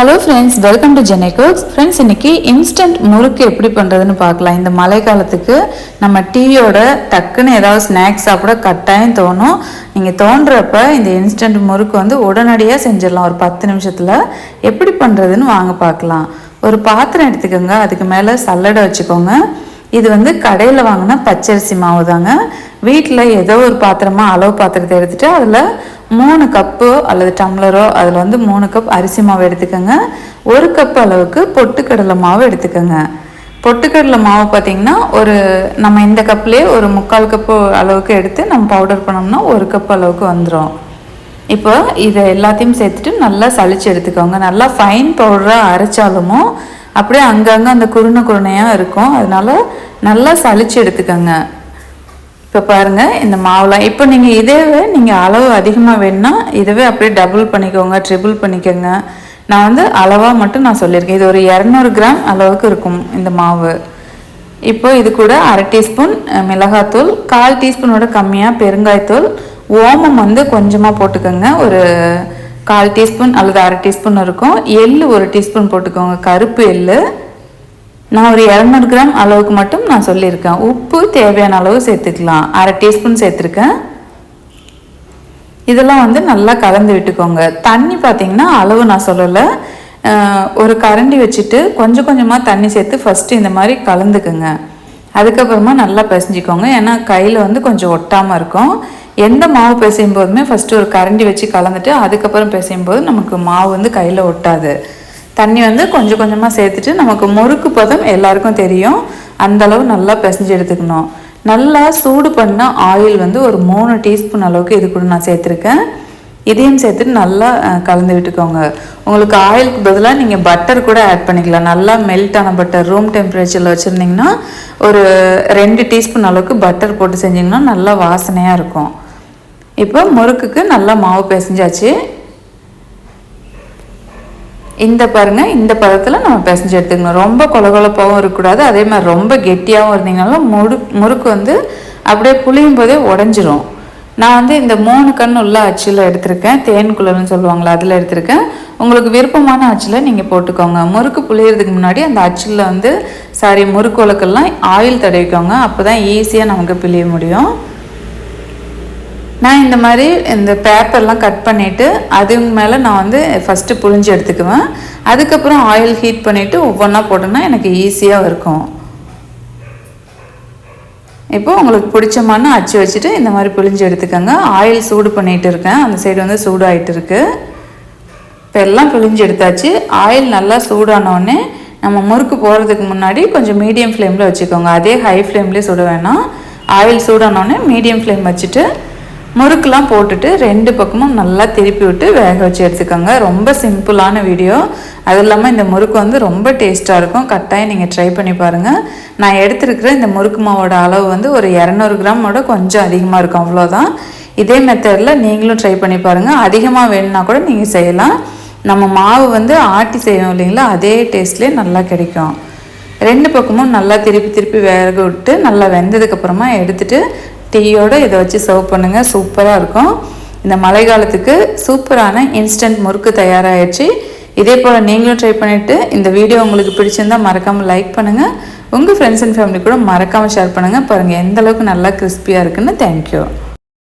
Hello friends welcome to Jenai cooks friends இன்னைக்கு instant murukku எப்படி பண்ணுறதுன்னு பார்க்கலாம். இந்த மழை காலத்துக்கு நம்ம டீயோட டக்குன்னு ஏதாவது ஸ்நாக்ஸ் சாப்பிட கட்டாயம் தோணும். நீங்கள் தோன்றப்ப இந்த இன்ஸ்டன்ட் முறுக்கு வந்து உடனடியாக செஞ்சிடலாம். ஒரு பத்து நிமிஷத்தில் எப்படி பண்ணுறதுன்னு வாங்க பார்க்கலாம். ஒரு பாத்திரம் எடுத்துக்கோங்க. அதுக்கு மேலே சல்லடை வச்சுக்கோங்க. இது வந்து கடையில் வாங்கின பச்சரிசி மாவு தாங்க வீட்டில் ஏதோ ஒரு பாத்திரமா அளவு பாத்திரத்தை எடுத்துட்டு அதில் மூணு கப்பு அல்லது டம்ளரோ அதில் வந்து மூணு கப் அரிசி மாவு எடுத்துக்கோங்க. ஒரு கப் அளவுக்கு பொட்டுக்கடலை மாவு எடுத்துக்கோங்க. பொட்டுக்கடலை மாவு பார்த்திங்கன்னா ஒரு நம்ம இந்த கப்லேயே ஒரு முக்கால் கப்பு அளவுக்கு எடுத்து நம்ம பவுடர் பண்ணோம்னா ஒரு கப் அளவுக்கு வந்துடும் இப்போ இதை எல்லாத்தையும் சேர்த்துட்டு நல்லா சளிச்சு எடுத்துக்கோங்க. நல்லா ஃபைன் பவுடராக அரைச்சாலுமோ அப்படியே அங்கங்கே அந்த குருணை குருணையாக இருக்கும். அதனால நல்லா சளிச்சு எடுத்துக்கோங்க. இப்போ பாருங்கள் இந்த மாவுலாம். இப்போ நீங்கள் இதேவே நீங்கள் அளவு அதிகமாக வேணும்னா இதுவே அப்படியே டபுள் பண்ணிக்கோங்க ட்ரிபிள் பண்ணிக்கோங்க. நான் வந்து அளவாக மட்டும் நான் சொல்லியிருக்கேன். இது ஒரு இரநூறு கிராம் அளவுக்கு இருக்கும் இந்த மாவு. இப்போ இது கூட அரை டீஸ்பூன் மிளகாத்தூள் கால் டீஸ்பூனோட கம்மியாக பெருங்காய்த்தூள் ஓமம் வந்து கொஞ்சமாக போட்டுக்கோங்க. ஒரு கால் டீஸ்பூன் அல்லது அரை டீஸ்பூன் இருக்கும். எள்ளு ஒரு டீஸ்பூன் போட்டுக்கோங்க. கருப்பு எள்ளு. நான் ஒரு இரநூறு கிராம் அளவுக்கு மட்டும் நான் சொல்லியிருக்கேன். உப்பு தேவையான அளவு சேர்த்துக்கலாம். அரை டீஸ்பூன் சேர்த்துருக்கேன். இதெல்லாம் வந்து நல்லா கலந்து விட்டுக்கோங்க. தண்ணி பார்த்தீங்கன்னா அளவு நான் சொல்லலை. ஒரு கரண்டி வச்சுட்டு கொஞ்சம் கொஞ்சமாக தண்ணி சேர்த்து ஃபஸ்ட்டு இந்த மாதிரி கலந்துக்குங்க. அதுக்கப்புறமா நல்லா பிசைஞ்சிக்கோங்க. ஏன்னா கையில் வந்து கொஞ்சம் ஒட்டாமல் இருக்கும். எந்த மாவு பிசையும் போதுமே ஃபஸ்ட்டு ஒரு கரண்டி வச்சு கலந்துட்டு அதுக்கப்புறம் பிசையும் போது நமக்கு மாவு வந்து கையில் ஒட்டாது. தண்ணி வந்து கொஞ்சம் கொஞ்சமாக சேர்த்துட்டு நமக்கு முறுக்கு பதம் எல்லாருக்கும் தெரியும். அந்தளவு நல்லா பிசைஞ்சு எடுத்துக்கணும். நல்லா சூடு பண்ண ஆயில் வந்து ஒரு மூணு டீஸ்பூன் அளவுக்கு இது கூட நான் சேர்த்துருக்கேன். இதையும் சேர்த்துட்டு நல்லா கலந்து விட்டுக்கோங்க. உங்களுக்கு ஆயிலுக்கு பதிலாக நீங்கள் பட்டர் கூட ஆட் பண்ணிக்கலாம். நல்லா மெல்ட் ஆன பட்டர் ரூம் டெம்பரேச்சரில் வச்சுருந்தீங்கன்னா ஒரு ரெண்டு டீஸ்பூன் அளவுக்கு பட்டர் போட்டு செஞ்சிங்கன்னா நல்லா வாசனையாக இருக்கும். இப்போ முறுக்குக்கு நல்லா மாவு பிசைஞ்சாச்சு. இந்த பாருங்க இந்த பதத்தில் நம்ம பிசைஞ்சு எடுத்துக்கணும். ரொம்ப கொலகொலப்பாகவும் இருக்கக்கூடாது. அதே மாதிரி ரொம்ப கெட்டியாகவும் இருந்தீங்கனாலும் முடு முறுக்கு வந்து அப்படியே புளியும் போதே உடஞ்சிரும். நான் வந்து இந்த மூணு கண் உள்ள அச்சில் எடுத்திருக்கேன். தேன் குழல்னு சொல்லுவாங்களா அதில் எடுத்திருக்கேன். உங்களுக்கு விருப்பமான அச்சில் நீங்கள் போட்டுக்கோங்க. முறுக்கு புளியறதுக்கு முன்னாடி அந்த அச்சில் வந்து சாரி முறுக்கு உலக்கெல்லாம் ஆயில் தடவிக்கோங்க. அப்போ தான் ஈஸியாக நமக்கு பிழிய முடியும். நான் இந்த மாதிரி இந்த பேப்பர்லாம் கட் பண்ணிவிட்டு அது மேலே நான் வந்து ஃபஸ்ட்டு புழிஞ்சு எடுத்துக்குவேன். அதுக்கப்புறம் ஆயில் ஹீட் பண்ணிவிட்டு ஒவ்வொன்றா போட்டோன்னா எனக்கு ஈஸியாக இருக்கும். இப்போ உங்களுக்கு பிடிச்சமான அச்சு வச்சுட்டு இந்த மாதிரி புழிஞ்சு எடுத்துக்கோங்க. ஆயில் சூடு பண்ணிகிட்டு இருக்கேன். அந்த சைடு வந்து சூடாகிட்டு இருக்குது இப்போ எல்லாம் பிழிஞ்சு எடுத்தாச்சு. ஆயில் நல்லா சூடானோடனே நம்ம முறுக்கு போகிறதுக்கு முன்னாடி கொஞ்சம் மீடியம் ஃப்ளேமில் வச்சுக்கோங்க. அதே ஹை ஃப்ளேம்லேயே சுட வேணாம். ஆயில் சூடானோடனே மீடியம் ஃப்ளேம் வச்சுட்டு முறுக்கெலாம் போட்டுட்டு ரெண்டு பக்கமும் நல்லா திருப்பி விட்டு வேக வச்சு எடுத்துக்கோங்க. ரொம்ப சிம்பிளான வீடியோ. அது இல்லாமல் இந்த முறுக்கு வந்து ரொம்ப டேஸ்ட்டாக இருக்கும். கட்டாயம் நீங்கள் ட்ரை பண்ணி பாருங்கள் நான் எடுத்துருக்கிற இந்த முறுக்கு மாவோட அளவு வந்து ஒரு இரநூறு கிராமோட கொஞ்சம் அதிகமாக இருக்கும். அவ்வளோதான் இதே மெத்தடில் நீங்களும் ட்ரை பண்ணி பாருங்கள் அதிகமாக வேணும்னா கூட நீங்கள் செய்யலாம். நம்ம மாவு வந்து ஆட்டி செய்வோம் இல்லைங்களா? அதே டேஸ்ட்லேயே நல்லா கிடைக்கும். ரெண்டு பக்கமும் நல்லா திருப்பி திருப்பி வேக விட்டு நல்லா வெந்ததுக்கப்புறமா எடுத்துகிட்டு டீயோடு இதை வச்சு சர்வ் பண்ணுங்கள் சூப்பராக இருக்கும். இந்த மழை காலத்துக்கு சூப்பரான இன்ஸ்டன்ட் முறுக்கு தயாராகிடுச்சு இதே போல் நீங்களும் ட்ரை பண்ணிவிட்டு இந்த வீடியோ உங்களுக்கு பிடிச்சிருந்தால் மறக்காமல் லைக் பண்ணுங்கள் உங்கள் ஃப்ரெண்ட்ஸ் அண்ட் ஃபேமிலி கூட மறக்காமல் ஷேர் பண்ணுங்கள் பாருங்கள் எந்த அளவுக்கு நல்லா கிறிஸ்பியாக இருக்குன்னு. தேங்க்யூ